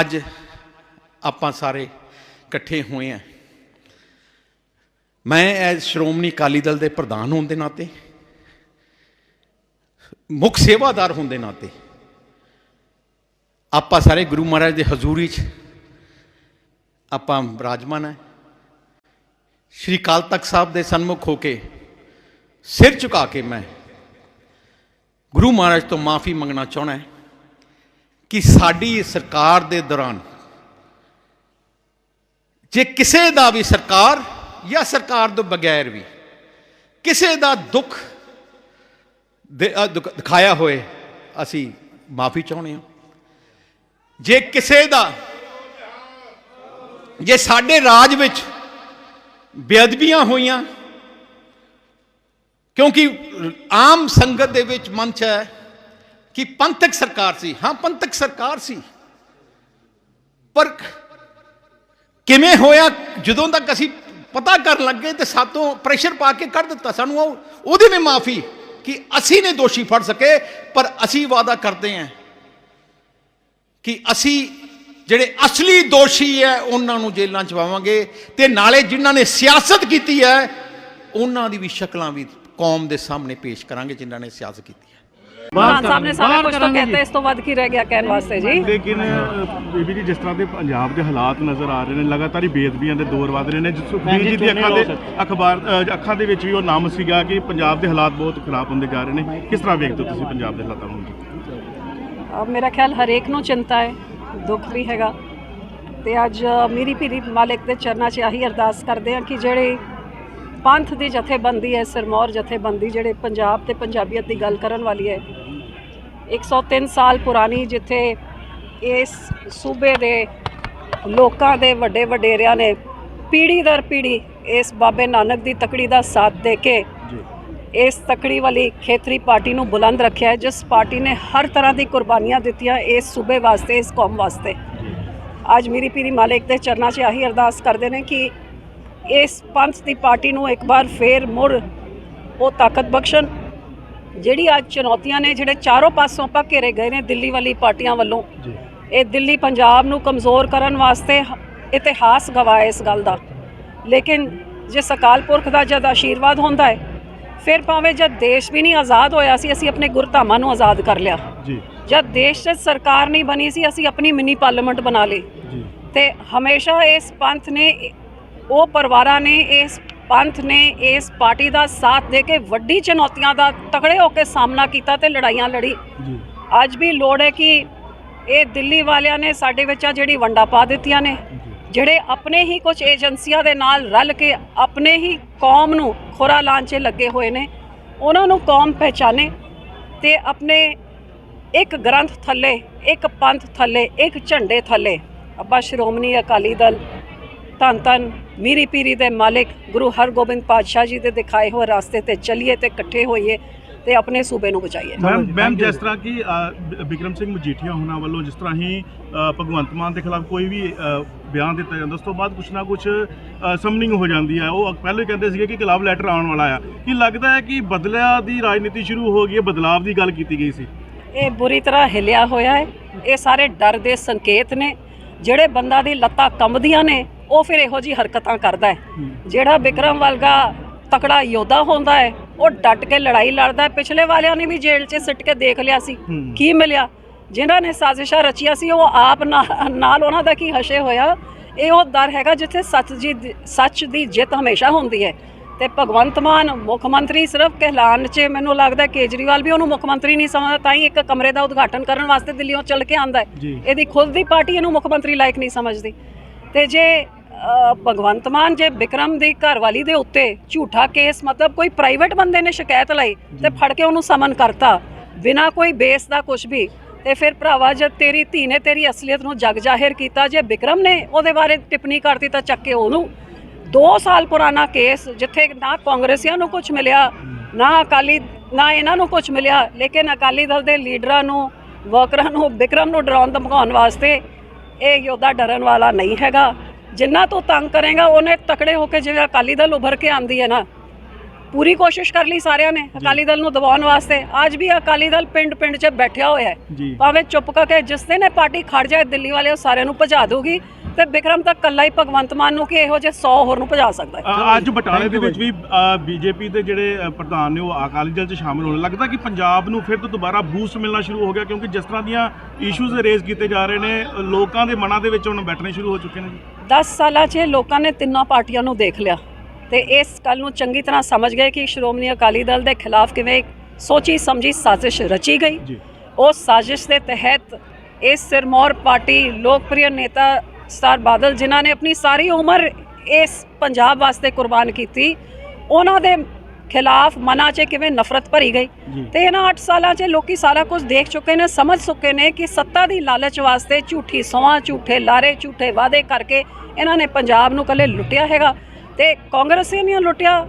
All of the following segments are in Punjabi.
ਅੱਜ ਆਪਾਂ ਸਾਰੇ ਇਕੱਠੇ ਹੋਏ ਆ। ਮੈਂ ਐਜ਼ ਸ਼੍ਰੋਮਣੀ ਅਕਾਲੀ ਦਲ ਦੇ ਪ੍ਰਧਾਨ ਹੋਣ ਦੇ ਨਾਤੇ, ਮੁੱਖ ਸੇਵਾਦਾਰ ਹੋਣ ਦੇ ਨਾਤੇ, ਆਪਾਂ ਸਾਰੇ ਗੁਰੂ ਮਹਾਰਾਜ ਦੇ ਹਜ਼ੂਰੀ 'ਚ ਆਪਾਂ ਬਿਰਾਜਮਾਨ ਹੈ ਸ਼੍ਰੀ ਕਾਲ ਤਖਤ ਸਾਹਿਬ ਦੇ ਸਨਮੁਖ ਹੋ ਕੇ ਸਿਰ ਝੁਕਾ ਕੇ ਮੈਂ ਗੁਰੂ ਮਹਾਰਾਜ ਤੋਂ ਮਾਫੀ ਮੰਗਣਾ ਚਾਹਣਾ ਹੈ ਕਿ ਸਾਡੀ ਸਰਕਾਰ ਦੇ ਦੌਰਾਨ ਜੇ ਕਿਸੇ ਦਾ ਵੀ ਸਰਕਾਰ ਜਾਂ ਸਰਕਾਰ ਤੋਂ ਬਗੈਰ ਵੀ ਕਿਸੇ ਦਾ ਦੁੱਖ ਦਿਖਾਇਆ ਹੋਏ, ਅਸੀਂ ਮਾਫੀ ਚਾਹੁੰਦੇ ਹਾਂ। ਜੇ ਕਿਸੇ ਦਾ ਜੇ ਸਾਡੇ ਰਾਜ ਵਿੱਚ ਬੇਅਦਬੀਆਂ ਹੋਈਆਂ, ਕਿਉਂਕਿ ਆਮ ਸੰਗਤ ਦੇ ਵਿੱਚ ਮਨ ਹੈ ਕਿ ਪੰਥਕ ਸਰਕਾਰ ਸੀ। ਹਾਂ, ਪੰਥਕ ਸਰਕਾਰ ਸੀ। ਪਰ ਕਿਵੇਂ ਹੋਇਆ, ਜਦੋਂ ਤੱਕ ਅਸੀਂ ਪਤਾ ਕਰਨ ਲੱਗੇ ਤੇ ਸਾਤੋਂ ਪ੍ਰੈਸ਼ਰ ਪਾ ਕੇ ਕੱਢ ਦਿੱਤਾ, ਸਾਨੂੰ ਉਹ ਉਹਦੀ ਵੀ ਮਾਫੀ ਕਿ ਅਸੀਂ ਨੇ ਦੋਸ਼ੀ ਫੜ ਸਕੇ, ਪਰ ਅਸੀਂ ਵਾਅਦਾ ਕਰਦੇ ਹਾਂ ਕਿ ਅਸੀਂ ਜਿਹੜੇ ਅਸਲੀ ਦੋਸ਼ੀ ਹੈ, ਉਹਨਾਂ ਨੂੰ ਜੇਲ੍ਹਾਂ ਚ ਪਾਵਾਂਗੇ ਤੇ ਨਾਲੇ ਜਿਨ੍ਹਾਂ ਨੇ ਸਿਆਸਤ ਕੀਤੀ ਹੈ, ਉਹਨਾਂ ਦੀ ਵੀ ਸ਼ਕਲਾਂ ਵੀ ਕੌਮ ਦੇ ਸਾਹਮਣੇ ਪੇਸ਼ ਕਰਾਂਗੇ, ਜਿਨ੍ਹਾਂ ਨੇ ਸਿਆਸਤ ਕੀਤੀ ਪ੍ਰਧਾਨ ਸਾਹਿਬ ਨੇ ਸਾਰਾ ਕੁਝ ਤਾਂ ਕਹਿਤਾ ਇਸ ਤੋਂ ਵੱਧ ਕੀ ਰਹਿ ਗਿਆ ਕਹਿਣ ਵਾਸਤੇ ਜੀ? ਲੇਕਿਨ ਬੀਬੀ ਜੀ ਜਿਸ ਤਰ੍ਹਾਂ ਦੇ ਪੰਜਾਬ ਦੇ ਹਾਲਾਤ ਨਜ਼ਰ ਆ ਰਹੇ ਨੇ ਲਗਾਤਾਰ ਹੀ ਬੇਅਦਬੀਆਂ ਦੇ ਦੌਰ ਵਧ ਰਹੇ ਨੇ ਸੁਖਬੀਰ ਜੀ ਦੀ ਅੱਖਾਂ ਦੇ ਅਖਬਾਰ ਅੱਖਾਂ ਦੇ ਵਿੱਚ ਵੀ ਉਹ ਨਾਮ ਸੀਗਾ ਕਿ ਪੰਜਾਬ ਦੇ ਹਾਲਾਤ ਬਹੁਤ ਖਰਾਬ ਹੁੰਦੇ ਜਾ ਰਹੇ ਨੇ। ਕਿਸ ਤਰ੍ਹਾਂ ਵੇਖਦੇ ਹੋ ਤੁਸੀਂ ਪੰਜਾਬ ਦੇ ਹਾਲਾਤਾਂ ਨੂੰ? ਮੇਰਾ ਖਿਆਲ ਹਰੇਕ ਨੂੰ ਚਿੰਤਾ ਹੈ ਦੁੱਖ ਵੀ ਹੈਗਾ। ਤੇ ਅੱਜ ਮੇਰੀ ਪੀਰੀ ਮਾਲਿਕ ਦੇ ਚਰਨਾਂ 'ਚ ਆਹੀ ਅਰਦਾਸ ਕਰਦੇ ਆ ਕਿ ਜਿਹੜੇ ਪੰਥ ਦੀ ਜਥੇਬੰਦੀ ਹੈ ਸਿਰਮੌਰ ਜਥੇਬੰਦੀ ਜਿਹੜੇ ਪੰਜਾਬ ਤੇ ਪੰਜਾਬੀਅਤ ਦੀ ਗੱਲ ਕਰਨ ਵਾਲੀ ਹੈ 103 ਸਾਲ ਪੁਰਾਣੀ ਜਿੱਥੇ ਇਸ ਸੂਬੇ ਦੇ ਲੋਕਾਂ ਦੇ ਵੱਡੇ ਵਡੇਰਿਆਂ ਨੇ ਪੀੜ੍ਹੀ ਦਰ ਪੀੜ੍ਹੀ ਇਸ ਬਾਬੇ ਨਾਨਕ ਦੀ ਤਕੜੀ ਦਾ ਸਾਥ ਦੇ ਕੇ ਇਸ ਤਕੜੀ ਵਾਲੀ ਖੇਤਰੀ ਪਾਰਟੀ ਨੂੰ ਬੁਲੰਦ ਰੱਖਿਆ ਹੈ ਜਿਸ ਪਾਰਟੀ ਨੇ ਹਰ ਤਰ੍ਹਾਂ ਦੀ ਕੁਰਬਾਨੀਆਂ ਦਿੱਤੀਆਂ ਇਸ ਸੂਬੇ ਵਾਸਤੇ ਇਸ ਕੌਮ ਵਾਸਤੇ। ਅੱਜ ਮੇਰੀ ਪੀਰੀ ਮਾਲਿਕ ਦੇ ਚਰਨਾਂ 'ਚ ਆਹੀ ਅਰਦਾਸ ਕਰਦੇ ਨੇ ਕਿ ਇਸ ਪੰਥ ਦੀ ਪਾਰਟੀ ਨੂੰ ਇੱਕ ਵਾਰ ਫੇਰ ਮੁੜ ਉਹ ਤਾਕਤ ਬਖਸ਼ਣ ਜਿਹੜੀ ਅੱਜ ਚੁਣੌਤੀਆਂ ਨੇ ਜਿਹੜੇ ਚਾਰੋਂ ਪਾਸੋਂ ਆਪਾਂ ਘੇਰੇ ਗਏ ਨੇ ਦਿੱਲੀ ਵਾਲੀ ਪਾਰਟੀਆਂ ਵੱਲੋਂ ਜੀ। ਇਹ ਦਿੱਲੀ ਪੰਜਾਬ ਨੂੰ ਕਮਜ਼ੋਰ ਕਰਨ ਵਾਸਤੇ ਇਤਿਹਾਸ ਗਵਾਇਆ ਇਸ ਗੱਲ ਦਾ। ਲੇਕਿਨ ਜੇ ਸਕਾਲ ਪੁਰਖ ਦਾ ਜਦ ਆਸ਼ੀਰਵਾਦ ਹੁੰਦਾ ਹੈ ਫਿਰ ਭਾਵੇਂ ਜਦ ਦੇਸ਼ ਵੀ ਨਹੀਂ ਆਜ਼ਾਦ ਹੋਇਆ ਸੀ ਅਸੀਂ ਆਪਣੇ ਗੁਰਧਾਮਾਂ ਨੂੰ ਆਜ਼ਾਦ ਕਰ ਲਿਆ। ਜੀ। ਜਦ ਦੇਸ਼ 'ਚ ਸਰਕਾਰ ਨਹੀਂ ਬਣੀ ਸੀ ਅਸੀਂ ਆਪਣੀ ਮਿੰਨੀ ਪਾਰਲੀਮੈਂਟ ਬਣਾ ਲਈ। ਜੀ। ਤੇ ਹਮੇਸ਼ਾ ਇਸ ਪੰਥ ਨੇ ਉਹ ਪਰਿਵਾਰਾਂ ਨੇ ਇਸ ਪੰਥ ਨੇ ਇਸ ਪਾਰਟੀ ਦਾ ਸਾਥ ਦੇ ਕੇ ਵੱਡੀ ਚੁਣੌਤੀਆਂ ਦਾ ਤਕੜੇ ਹੋ ਕੇ ਸਾਹਮਣਾ ਕੀਤਾ ਤੇ ਲੜਾਈਆਂ ਲੜੀ। ਅੱਜ ਵੀ ਲੋੜ ਹੈ ਕਿ ਇਹ ਦਿੱਲੀ ਵਾਲਿਆਂ ਨੇ ਸਾਡੇ ਵਿੱਚ ਆ ਜਿਹੜੀ ਵੰਡਾ ਪਾ ਦਿੱਤੀਆਂ ਨੇ ਜਿਹੜੇ ਆਪਣੇ ਹੀ ਕੁਝ ਏਜੰਸੀਆਂ ਦੇ ਨਾਲ ਰਲ ਕੇ ਆਪਣੇ ਹੀ ਕੌਮ ਨੂੰ ਖੋਰਾ ਲਾਂਚੇ ਲੱਗੇ ਹੋਏ ਨੇ ਉਹਨਾਂ ਨੂੰ ਕੌਮ ਪਹਿਚਾਨੇ ਤੇ ਆਪਣੇ ਇੱਕ ਗ੍ਰੰਥ ਥੱਲੇ ਇੱਕ ਪੰਥ ਥੱਲੇ ਇੱਕ ਝੰਡੇ ਥੱਲੇ। ਅੱਬਾ ਸ਼੍ਰੋਮਣੀ ਅਕਾਲੀ ਦਲ ਧੰਨ ਧੰਨ ਮੀਰੀ ਪੀਰੀ ਦੇ ਮਾਲਿਕ ਗੁਰੂ ਹਰਗੋਬਿੰਦ ਪਾਤਸ਼ਾਹ ਜੀ ਦੇ ਦਿਖਾਏ ਹੋਏ ਰਸਤੇ ਤੇ ਚੱਲੀਏ ਤੇ ਇਕੱਠੇ ਹੋਈਏ ਤੇ ਆਪਣੇ ਸੂਬੇ ਨੂੰ ਬਚਾਈਏ। ਮੈਮ ਮੈਮ ਜਿਸ ਤਰ੍ਹਾਂ ਕਿ ਬਿਕਰਮ ਸਿੰਘ ਮਜੀਠੀਆ ਹੋਣਾ ਵੱਲੋਂ ਜਿਸ ਤਰ੍ਹਾਂ ਹੀ ਭਗਵੰਤ ਮਾਨ ਦੇ ਖਿਲਾਫ ਕੋਈ ਵੀ ਬਿਆਨ ਦਿੱਤਾ ਜਾਂਦਾ ਉਸ ਤੋਂ ਬਾਅਦ ਕੁਛ ਨਾ ਕੁਛ ਸਮਨਿੰਗ ਹੋ ਜਾਂਦੀ ਹੈ। ਉਹ ਪਹਿਲਾਂ ਹੀ ਕਹਿੰਦੇ ਸੀਗੇ ਕਿ ਲਵ ਲੈਟਰ ਆਉਣ ਵਾਲਾ ਆ। ਕੀ ਲੱਗਦਾ ਹੈ ਕਿ ਬਦਲਿਆਂ ਦੀ ਰਾਜਨੀਤੀ ਸ਼ੁਰੂ ਹੋ ਗਈ ਹੈ ਬਦਲਾਵ ਦੀ ਗੱਲ ਕੀਤੀ ਗਈ ਸੀ? ਇਹ ਬੁਰੀ ਤਰ੍ਹਾਂ ਹਿਲਿਆ ਹੋਇਆ ਹੈ। ਇਹ ਸਾਰੇ ਡਰ ਦੇ ਸੰਕੇਤ ਨੇ। ਜਿਹੜੇ ਬੰਦਾ ਦੀ ਲੱਤਾਂ ਕੰਬਦੀਆਂ ਨੇ ਉਹ ਫਿਰ ਇਹੋ ਜੀ ਹਰਕਤਾਂ ਕਰਦਾ ਹੈ। ਜਿਹੜਾ ਵਿਕਰਮ ਵਰਗਾ ਤਕੜਾ ਯੋਧਾ ਹੁੰਦਾ ਹੈ ਉਹ ਡਟ ਕੇ ਲੜਾਈ ਲੜਦਾ ਹੈ। ਪਿਛਲੇ ਵਾਲਿਆਂ ਨੇ ਵੀ ਜੇਲ੍ਹ 'ਚ ਸਿੱਟ ਕੇ ਦੇਖ ਲਿਆ ਸੀ। ਕੀ ਮਿਲਿਆ? ਜਿਨ੍ਹਾਂ ਨੇ ਸਾਜ਼ਿਸ਼ਾਂ ਰਚੀਆਂ ਸੀ ਉਹ ਆਪ ਨਾਲ ਉਹਨਾਂ ਦਾ ਕੀ ਹਸ਼ੇ ਹੋਇਆ? ਇਹ ਉਹ ਦਰ ਹੈਗਾ ਜਿੱਥੇ ਸੱਚ ਜੀ ਦੀ- ਸੱਚ ਦੀ ਜਿੱਤ ਹਮੇਸ਼ਾ ਹੁੰਦੀ ਹੈ। ਤੇ ਭਗਵੰਤ ਮਾਨ ਮੁੱਖ ਮੰਤਰੀ ਸਿਰਫ ਕਹਿਲਾਨ 'ਚ ਮੈਨੂੰ ਲੱਗਦਾ ਕੇਜਰੀਵਾਲ ਵੀ ਉਹਨੂੰ ਮੁੱਖ ਮੰਤਰੀ ਨਹੀਂ ਸਮਝਦਾ ਤਾਂ ਹੀ ਇੱਕ ਕਮਰੇ ਦਾ ਉਦਘਾਟਨ ਕਰਨ ਵਾਸਤੇ ਦਿੱਲੀੋਂ ਚੱਲ ਕੇ ਆਂਦਾ ਹੈ। ਇਹਦੀ ਖੁਦ ਦੀ ਪਾਰਟੀ ਇਹਨੂੰ ਮੁੱਖ ਮੰਤਰੀ ਲਾਇਕ ਨਹੀਂ ਸਮਝਦੀ। ਤੇ ਜੇ ਭਗਵੰਤ ਮਾਨ ਜੇ ਵਿਕਰਮ ਦੀ ਘਰਵਾਲੀ ਦੇ ਉੱਤੇ ਝੂਠਾ ਕੇਸ ਮਤਲਬ ਕੋਈ ਪ੍ਰਾਈਵੇਟ ਬੰਦੇ ਨੇ ਸ਼ਿਕਾਇਤ ਲਈ ਤੇ ਫੜ ਕੇ ਉਹਨੂੰ ਸਮਨ ਕਰਤਾ ਬਿਨਾ ਕੋਈ ਬੇਸ ਦਾ ਕੁਝ ਵੀ। ਤੇ ਫਿਰ ਭਰਾਵਾ ਜਦ ਤੇਰੀ ਧੀ ਨੇ ਤੇਰੀ ਅਸਲੀਅਤ ਨੂੰ ਜਗ ਜ਼ਾਹਿਰ ਕੀਤਾ ਜੇ ਵਿਕਰਮ ਨੇ ਉਹਦੇ ਬਾਰੇ ਟਿੱਪਣੀ ਕਰਤੀ ਤਾਂ ਚੱਕ ਕੇ ਉਹਨੂੰ। 2 ਸਾਲ ਪੁਰਾਣਾ ਕੇਸ ਜਿੱਥੇ ਨਾ ਕਾਂਗਰਸੀਆਂ ਨੂੰ ਕੁਝ ਮਿਲਿਆ ਨਾ ਅਕਾਲੀ ਨਾ ਇਹਨਾਂ ਨੂੰ ਕੁਝ ਮਿਲਿਆ ਲੇਕਿਨ ਅਕਾਲੀ ਦਲ ਦੇ ਲੀਡਰਾਂ ਨੂੰ ਵਰਕਰਾਂ ਨੂੰ ਵਿਕਰਮ ਨੂੰ ਡਰਾਉਣ ਧਮਕਾਉਣ ਵਾਸਤੇ ਇਹ ਯੋਧਾ ਡਰਨ ਵਾਲਾ ਨਹੀਂ ਹੈਗਾ। ਜਿੰਨਾ ਤੂੰ ਤੰਗ ਕਰੇਗਾ ਉਹਨੇ ਤਕੜੇ ਹੋ ਕੇ ਜਿਵੇਂ ਅਕਾਲੀ ਦਲ ਉਭਰ ਕੇ ਆਂਦੀ ਹੈ ਨਾ ਪੂਰੀ ਕੋਸ਼ਿਸ਼ ਕਰ ਲਈ ਸਾਰਿਆਂ ਨੇ ਅਕਾਲੀ ਦਲ ਨੂੰ ਦਬਾਉਣ ਵਾਸਤੇ। ਅੱਜ ਵੀ ਅਕਾਲੀ ਦਲ ਪਿੰਡ-ਪਿੰਡ 'ਚ ਬੈਠਿਆ ਹੋਇਆ ਹੈ। ਭਾਵੇਂ ਚੁੱਪ ਕਰਕੇ ਜਿਸ ਦਿਨ ਇਹ ਪਾਰਟੀ ਖੜ ਜਾਏ ਦਿੱਲੀ ਵਾਲੇ ਉਹ ਸਾਰਿਆਂ ਨੂੰ ਭਜਾ ਦੂਗੀ ਤੇ ਵਿਕਰਮ ਤਾਂ ਕੱਲਾ ਹੀ ਭਗਵੰਤ ਮਾਨ ਨੂੰ ਕਿ ਇਹੋ ਜਿਹੇ 100 ਹੋਰ ਨੂੰ ਭਜਾ ਸਕਦਾ ਹੈ। ਅ, ਅੱਜ ਬਟਾਲੇ ਦੇ ਵਿੱਚ ਵੀ ਬੀਜੇਪੀ ਦੇ ਜਿਹੜੇ ਅ, ਪ੍ਰਧਾਨ ਨੇ ਉਹ ਅਕਾਲੀ ਦਲ 'ਚ ਸ਼ਾਮਿਲ ਹੋਣ। ਲੱਗਦਾ ਕਿ ਪੰਜਾਬ ਨੂੰ ਫਿਰ ਤੋਂ ਦੁਬਾਰਾ ਬੂਸਟ ਮਿਲਣਾ ਸ਼ੁਰੂ ਹੋ ਗਿਆ ਕਿਉਂਕਿ ਜਿਸ ਤਰ੍ਹਾਂ ਦੀਆਂ ਇਸ਼ੂਜ਼ ਰੇਜ਼ ਕੀਤੇ ਜਾ ਰਹੇ ਨੇ ਅ, ਲੋਕਾਂ ਦੇ ਮਨਾਂ ਦੇ ਵਿੱਚ ਹੁਣ ਬੈਠਣੇ ਸ਼ੁਰੂ ਹੋ ਚੁੱਕੇ ਨੇ ਜੀ। 10 ਸਾਲਾਂ 'ਚ ਲੋਕਾਂ ਨੇ ਤਿੰਨਾਂ ਪਾਰਟੀਆਂ ਨੂੰ ਦੇਖ ਲਿਆ। ਤੇ ਇਸ ਗੱਲ ਨੂੰ ਚੰਗੀ ਤਰ੍ਹਾਂ ਸਮਝ ਗਏ ਕਿ ਸ਼੍ਰੋਮਣੀ ਅਕਾਲੀ ਦਲ ਦੇ ਖਿਲਾਫ ਕਿਵੇਂ ਇੱਕ ਸੋਚੀ ਸਮਝੀ ਸਾਜ਼ਿਸ਼ ਰਚੀ ਗਈ। ਜੀ। ਉਸ ਸਾਜ਼ਿਸ਼ ਦੇ ਤਹਿਤ ਇਸ ਸਿਰਮੌਰ ਪਾਰਟੀ ਲੋਕਪ੍ਰਿਯ ਨੇਤਾ ਸਰ ਬਾਦਲ ਜਿਨ੍ਹਾਂ ਨੇ ਆਪਣੀ ਸਾਰੀ ਉਮਰ ਇਸ ਪੰਜਾਬ ਵਾਸਤੇ ਕੁਰਬਾਨ ਕੀਤੀ ਉਹਨਾਂ ਦੇ ਖਿਲਾਫ ਮਨਾਂ 'ਚ ਕਿਵੇਂ ਨਫ਼ਰਤ ਭਰੀ ਗਈ ਤੇ ਇਹਨਾਂ 8 ਸਾਲਾਂ 'ਚ ਲੋਕੀ ਸਾਰਾ ਕੁਝ ਦੇਖ ਚੁੱਕੇ ਨੇ ਸਮਝ ਚੁੱਕੇ ਨੇ ਕਿ ਸੱਤਾ ਦੀ ਲਾਲਚ ਵਾਸਤੇ ਝੂਠੀ ਸੌਹਾਂ ਝੂਠੇ ਲਾਰੇ ਝੂਠੇ ਵਾਅਦੇ ਕਰਕੇ ਇਹਨਾਂ ਨੇ ਪੰਜਾਬ ਨੂੰ ਕੱਲੇ ਲੁੱਟਿਆ ਹੈਗਾ। ਤੇ ਕਾਂਗਰਸੀ ਨੇ ਲੁੱਟਿਆ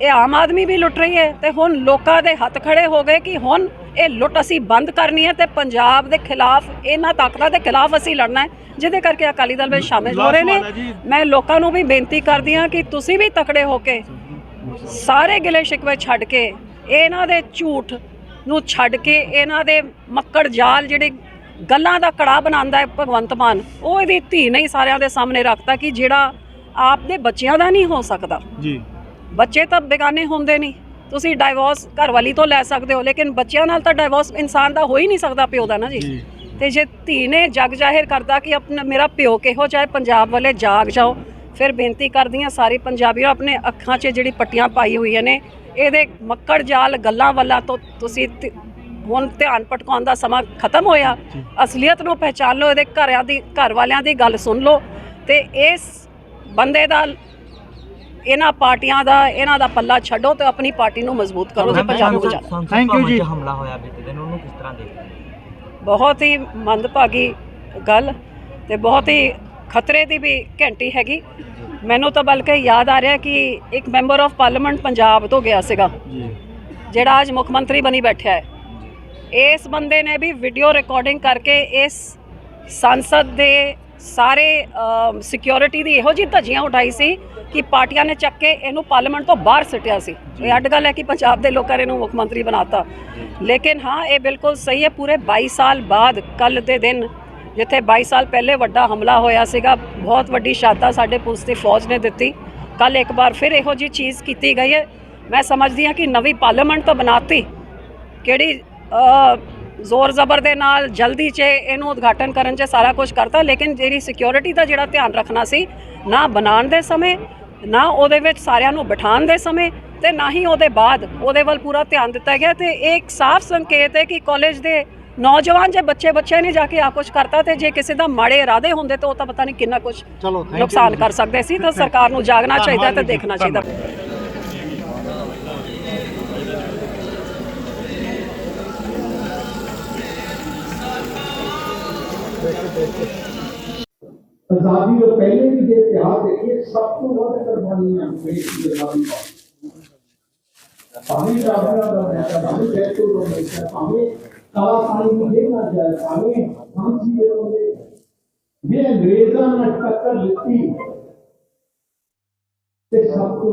ਇਹ ਆਮ ਆਦਮੀ ਵੀ ਲੁੱਟ ਰਹੀ ਹੈ ਤੇ ਹੁਣ ਲੋਕਾਂ ਦੇ ਹੱਥ ਖੜੇ ਹੋ ਗਏ ਕਿ ਹੁਣ ਇਹ ਲੁੱਟ ਅਸੀਂ ਬੰਦ ਕਰਨੀ ਹੈ ਤੇ ਪੰਜਾਬ ਦੇ ਖਿਲਾਫ ਇਹਨਾਂ ਤਾਕਤਾਂ ਦੇ ਖਿਲਾਫ ਅਸੀਂ ਲੜਨਾ ਹੈ ਜਿਹਦੇ ਕਰਕੇ ਅਕਾਲੀ ਦਲ ਵਿੱਚ ਸ਼ਾਮਿਲ ਹੋ ਰਹੇ ਨੇ। ਮੈਂ ਲੋਕਾਂ ਨੂੰ ਵੀ ਬੇਨਤੀ ਕਰਦੀ ਹਾਂ ਕਿ ਤੁਸੀਂ ਵੀ ਤਕੜੇ ਹੋ ਕੇ ਸਾਰੇ ਗਿਲੇ ਸ਼ਿਕਵੇ ਛੱਡ ਕੇ ਇਹਨਾਂ ਦੇ ਝੂਠ ਨੂੰ ਛੱਡ ਕੇ ਇਹਨਾਂ ਦੇ ਮੱਕੜ ਜਾਲ ਜਿਹੜੇ ਗੱਲਾਂ ਦਾ ਕੜਾ ਬਣਾਉਂਦਾ ਹੈ ਭਗਵੰਤ ਮਾਨ ਉਹ ਇਹਦੀ ਧੀ ਨਹੀਂ ਸਾਰਿਆਂ ਦੇ ਸਾਹਮਣੇ ਰੱਖਤਾ ਕਿ ਜਿਹੜਾ ਆਪਦੇ ਬੱਚਿਆਂ ਦਾ ਨਹੀਂ ਹੋ ਸਕਦਾ। ਜੀ। ਬੱਚੇ ਤਾਂ ਬੇਗਾਨੇ ਹੁੰਦੇ ਨਹੀਂ। ਤੁਸੀਂ ਡਾਈਵੋਰਸ ਘਰਵਾਲੀ ਤੋਂ ਲੈ ਸਕਦੇ ਹੋ ਲੇਕਿਨ ਬੱਚਿਆਂ ਨਾਲ ਤਾਂ ਡਾਈਵੋਰਸ ਇਨਸਾਨ ਦਾ ਹੋ ਹੀ ਨਹੀਂ ਸਕਦਾ ਪਿਓ ਦਾ ਨਾ ਜੀ। ਤੇ ਜੇ ਧੀ ਨੇ ਜਗ ਜ਼ਾਹਿਰ ਕਰਦਾ ਕਿ ਆਪਣਾ ਮੇਰਾ ਪਿਓ ਕਿਹੋ ਚਾਹੇ ਪੰਜਾਬ ਵਾਲੇ ਜਾਗ ਜਾਓ ਫਿਰ ਬੇਨਤੀ ਕਰਦੀ ਹਾਂ ਸਾਰੇ ਪੰਜਾਬੀਓ ਆਪਣੇ ਅੱਖਾਂ 'ਚ ਜਿਹੜੀ ਪੱਟੀਆਂ ਪਾਈ ਹੋਈਆਂ ਨੇ ਇਹਦੇ ਮੱਕੜ ਜਾਲ ਗੱਲਾਂ ਵੱਲਾਂ ਤੋਂ ਤੁਸੀਂ ਹੁਣ ਧਿਆਨ ਭਟਕਾਉਣ ਦਾ ਸਮਾਂ ਖਤਮ ਹੋਇਆ। ਅਸਲੀਅਤ ਨੂੰ ਪਹਿਚਾਨ ਲਓ ਇਹਦੇ ਘਰਿਆਂ ਦੀ ਘਰ ਵਾਲਿਆਂ ਦੀ ਗੱਲ ਸੁਣ ਲਓ ਤੇ ਇਸ ਬੰਦੇ ਦਾ ਇਹਨਾਂ ਪਾਰਟੀਆਂ ਦਾ ਇਹਨਾਂ ਦਾ ਪੱਲਾ ਛੱਡੋ ਤੇ ਆਪਣੀ ਪਾਰਟੀ ਨੂੰ ਮਜ਼ਬੂਤ ਕਰੋ ਤੇ ਪੰਜਾਬ ਨੂੰ ਬਚਾਓ ਥੈਂਕ ਯੂ ਜੀ। ਹਮਲਾ ਹੋਇਆ ਬੀਤੇ ਦਿਨ ਉਹਨੂੰ ਕਿਸ ਤਰ੍ਹਾਂ ਦੇਖਦੇ? ਬਹੁਤ ਹੀ ਮੰਦਭਾਗੀ ਗੱਲ ਤੇ ਬਹੁਤ ਹੀ ਖਤਰੇ ਦੀ ਵੀ ਘੰਟੀ ਹੈਗੀ। ਮੈਨੂੰ ਤਾਂ ਬਲਕਿ ਯਾਦ ਆ ਰਿਹਾ ਕਿ ਇੱਕ ਮੈਂਬਰ ਆਫ ਪਾਰਲੀਮੈਂਟ ਪੰਜਾਬ ਤੋਂ ਗਿਆ ਸੀਗਾ। ਜੀ। ਜਿਹੜਾ ਅੱਜ ਮੁੱਖ ਮੰਤਰੀ ਬਣੀ ਬੈਠਾ ਹੈ। ਇਸ ਬੰਦੇ ਨੇ ਵੀ ਵੀਡੀਓ ਰਿਕਾਰਡਿੰਗ ਕਰਕੇ ਇਸ ਸੰਸਦ ਦੇ ਸਾਰੇ ਸਿਕਿਉਰਿਟੀ ਦੀ ਇਹੋ ਜਿਹੀ ਧੱਜੀਆਂ ਉਠਾਈ ਸੀ ਕਿ ਪਾਰਟੀਆਂ ਨੇ ਚੱਕ ਕੇ ਇਹਨੂੰ ਪਾਰਲੀਮੈਂਟ ਤੋਂ ਬਾਹਰ ਸਿੱਟਿਆ ਸੀ। ਇਹ ਅੱਡ ਗੱਲ ਹੈ ਕਿ ਪੰਜਾਬ ਦੇ ਲੋਕਾਂ ਨੇ ਇਹਨੂੰ ਮੁੱਖ ਮੰਤਰੀ ਬਣਾਤਾ। ਲੇਕਿਨ ਹਾਂ, ਇਹ ਬਿਲਕੁਲ ਸਹੀ ਹੈ, ਪੂਰੇ 22 ਸਾਲ ਬਾਅਦ ਕੱਲ ਦੇ ਦਿਨ, ਜਿੱਥੇ 22 ਸਾਲ ਪਹਿਲੇ ਵੱਡਾ ਹਮਲਾ ਹੋਇਆ ਸੀਗਾ, ਬਹੁਤ ਵੱਡੀ ਸ਼ਹਾਦਤ ਸਾਡੇ ਪੁਲਿਸ ਦੀ ਫੌਜ ਨੇ ਦਿੱਤੀ। ਕੱਲ ਇੱਕ ਵਾਰ ਫਿਰ ਇਹੋ ਜਿਹੀ ਚੀਜ਼ ਕੀਤੀ ਗਈ ਹੈ। ਮੈਂ ਸਮਝਦੀ ਹਾਂ ਕਿ ਨਵੀਂ ਪਾਰਲੀਮੈਂਟ ਤਾਂ ਬਣਾਤੀ। ਕਿਹੜੀ ਜ਼ੋਰ ਜ਼ਬਰ ਦੇ ਨਾਲ ਜਲਦੀ 'ਚ ਇਹਨੂੰ ਉਦਘਾਟਨ ਕਰਨ 'ਚ ਸਾਰਾ ਕੁਝ ਕਰਤਾ ਲੇਕਿਨ ਜਿਹੜੀ ਸਿਕਿਉਰਿਟੀ ਦਾ ਜਿਹੜਾ ਧਿਆਨ ਰੱਖਣਾ ਸੀ ਨਾ ਬਣਾਉਣ ਦੇ ਸਮੇਂ ਨਾ ਉਹਦੇ ਵਿੱਚ ਸਾਰਿਆਂ ਨੂੰ ਬਿਠਾਉਣ ਦੇ ਸਮੇਂ ਤੇ ਨਾ ਹੀ ਉਹਦੇ ਬਾਅਦ ਉਹਦੇ ਵੱਲ ਪੂਰਾ ਧਿਆਨ ਦਿੱਤਾ ਗਿਆ ਤੇ ਇਹ ਇੱਕ ਸਾਫ਼ ਸੰਕੇਤ ਹੈ ਕਿ ਕਾਲਜ ਦੇ ਨੌਜਵਾਨ ਜੇ ਬੱਚੇ ਬੱਚੇ ਨੇ ਜਾ ਕੇ ਆ ਕੁਝ ਕਰਤਾ ਤੇ ਜੇ ਕਿਸੇ ਦਾ ਮਾੜੇ ਇਰਾਦੇ ਹੁੰਦੇ ਤਾਂ ਉਹ ਤਾਂ ਪਤਾ ਨਹੀਂ ਕਿੰਨਾ ਕੁਝ ਨੁਕਸਾਨ ਕਰ ਸਕਦੇ ਸੀ ਤਾਂ ਸਰਕਾਰ ਨੂੰ ਜਾਗਣਾ ਚਾਹੀਦਾ ਤੇ ਦੇਖਣਾ ਚਾਹੀਦਾ। ਆਜ਼ਾਦੀ ਤੋਂ ਪਹਿਲੇ ਵੀ ਜੇ ਇਤਿਹਾਸ ਦੇਖੀਏ ਸਭ ਤੋਂ ਵੱਧ ਕੁਰਬਾਨੀਆਂ ਦੇਸ਼ ਦੀ ਆਜ਼ਾਦੀ ਪਾਉਂਦੇ ਭਾਵੇਂ ਰਾਜਾ ਦਾ ਬੈਠਾ ਭਾਵੇਂ ਜੈਤੋ ਦਾ ਬੈਠਾ ਭਾਵੇਂ ਕਾਲਾ ਪਾਣੀ ਦੀ ਜੇਲ੍ਹ ਨਾ ਜਾਏ ਭਾਵੇਂ ਫਾਂਸੀ ਦੇ ਉਹਦੇ ਜੇ ਅੰਗਰੇਜ਼ਾਂ ਨਾਲ ਟੱਕਰ ਲਿੱਤੀ ਤੇ ਸਭ ਤੋਂ